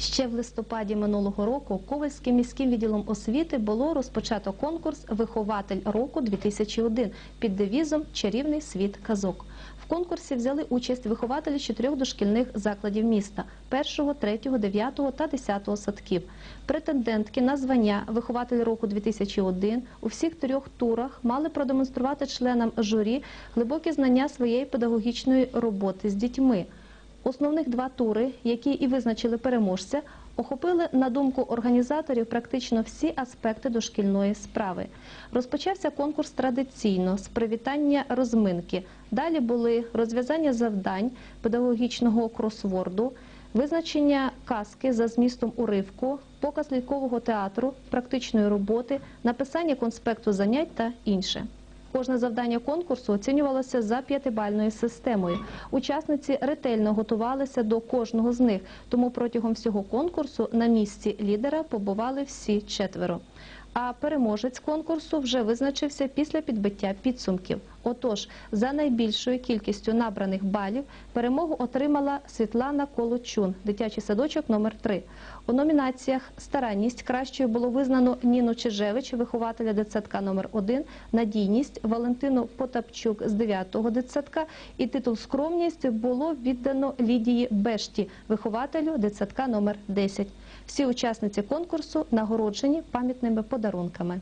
Ще в листопаді минулого року Ковальським міським відділом освіти було розпочато конкурс Вихователь року 2001 під девізом Чарівний світ казок. В конкурсі взяли участь вихователі чотирьох дошкільних закладів міста 1, 3, 9 та 10 садків. Претендентки на звання Вихователь року 2001 у всіх трьох турах мали продемонструвати членам журі глибокі знання своєї педагогічної роботи з дітьми. Основних два тури, які і визначили переможця, охопили на думку організаторів практично всі аспекти дошкільної справи. Розпочався конкурс традиційно з привітання розминки. Далі були розв'язання завдань педагогічного кросворду, визначення казки за змістом уривку, показ лялькового театру, практичної роботи, написання конспекту занять та інше. Кожне завдання конкурсу оцінювалося за п'ятибальною системою. Учасниці ретельно готувалися до кожного з них, тому протягом всього конкурсу на місці лідера побували всі четверо. А переможець конкурсу вже визначився після підбиття підсумків. Отож, за найбільшою кількістю набраних балів перемогу отримала Світлана Колочун, дитячий садочок номер 3 У номінаціях Старанність кращою було визнано Ніну Чижевич, вихователя дитсадка номер 1 надійність Валентину Потапчук з 9-го дитсадка і титул Скромність було віддано Лідії Бешті, вихователю дитсадка номер 10 Всі учасниці конкурсу нагороджені пам'ятними подарунками.